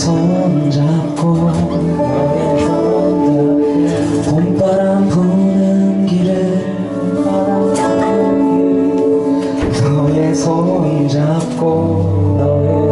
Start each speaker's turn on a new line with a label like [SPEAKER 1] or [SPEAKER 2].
[SPEAKER 1] 손잡고 봄바람 부는 길에 너의 손잡고 너의